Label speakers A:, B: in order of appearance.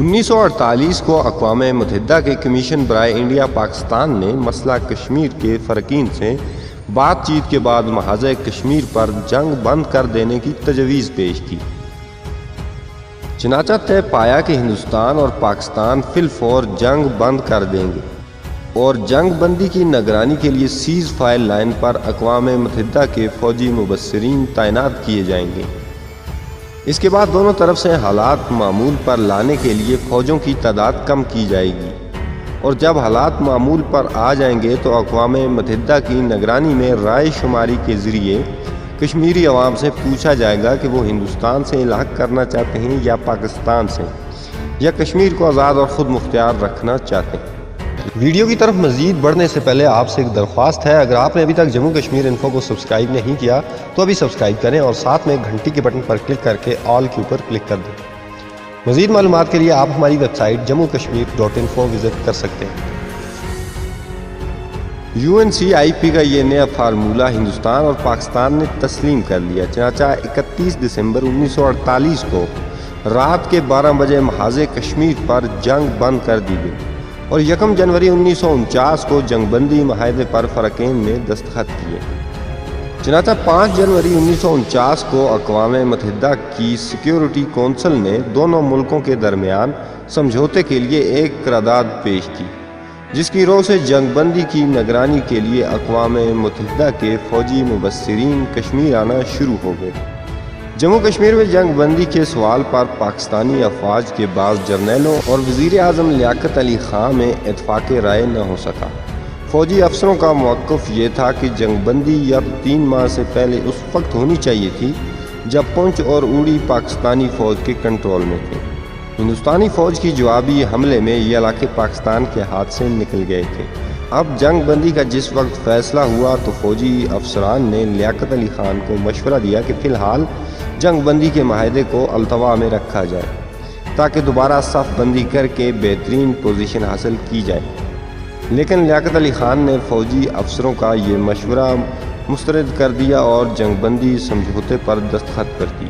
A: انیس سو اڑتالیس کو اقوام متحدہ کے کمیشن برائے انڈیا پاکستان نے مسئلہ کشمیر کے فرقین سے بات چیت کے بعد محاذ کشمیر پر جنگ بند کر دینے کی تجویز پیش کی۔ چنانچہ طے پایا کہ ہندوستان اور پاکستان فل فور جنگ بند کر دیں گے اور جنگ بندی کی نگرانی کے لیے سیز فائل لائن پر اقوام متحدہ کے فوجی مبصرین تعینات کیے جائیں گے۔ اس کے بعد دونوں طرف سے حالات معمول پر لانے کے لیے فوجوں کی تعداد کم کی جائے گی۔ اور جب حالات معمول پر آ جائیں گے تو اقوام متحدہ کی نگرانی میں رائے شماری کے ذریعے کشمیری عوام سے پوچھا جائے گا کہ وہ ہندوستان سے الحق کرنا چاہتے ہیں یا پاکستان سے، یا کشمیر کو آزاد اور خود مختار رکھنا چاہتے ہیں۔ ویڈیو کی طرف مزید بڑھنے سے پہلے آپ سے ایک درخواست ہے، اگر آپ نے ابھی تک جموں کشمیر انفو کو سبسکرائب نہیں کیا، تو ابھی سبسکرائب کریں اور ساتھ میں گھنٹی کے بٹن پر کلک کر کے آل کے اوپر کلک کر دیں۔ مزید معلومات کے لیے آپ ہماری website Jammu Kashmir dot info visit کر سکتے ہیں۔ یو این سی آئی پی کا یہ نیا فارمولہ ہندوستان اور پاکستان نے تسلیم کر لیا، چنانچہ اکتیس دسمبر انیس سو اڑتالیس کو رات کے بارہ بجے محاذ کشمیر پر جنگ بند کر دی گئی۔ اور یکم جنوری انیس سو انچاس کو جنگ بندی معاہدے پر فرقین نے دستخط کیے۔ چنانچہ پانچ جنوری انیس سو انچاس کو اقوام متحدہ کی سیکیورٹی کونسل نے دونوں ملکوں کے درمیان سمجھوتے کے لیے ایک قرارداد پیش کی، جس کی روح سے جنگ بندی کی نگرانی کے لیے اقوام متحدہ کے فوجی مبصرین کشمیر آنا شروع ہو گئے۔ جموں کشمیر میں جنگ بندی کے سوال پر پاکستانی افواج کے بعض جرنیلوں اور وزیر اعظم لیاقت علی خان میں اتفاق رائے نہ ہو سکا۔ فوجی افسروں کا موقف یہ تھا کہ جنگ بندی یا تین ماہ سے پہلے اس وقت ہونی چاہیے تھی جب پونچھ اور اوڑی پاکستانی فوج کے کنٹرول میں تھے۔ ہندوستانی فوج کی جوابی حملے میں یہ علاقے پاکستان کے ہاتھ سے نکل گئے تھے۔ اب جنگ بندی کا جس وقت فیصلہ ہوا تو فوجی افسران نے لیاقت علی خان کو مشورہ دیا کہ فی الحال جنگ بندی کے معاہدے کو التوا میں رکھا جائے تاکہ دوبارہ صف بندی کر کے بہترین پوزیشن حاصل کی جائے۔ لیکن لیاقت علی خان نے فوجی افسروں کا یہ مشورہ مسترد کر دیا اور جنگ بندی سمجھوتے پر دستخط کر دی۔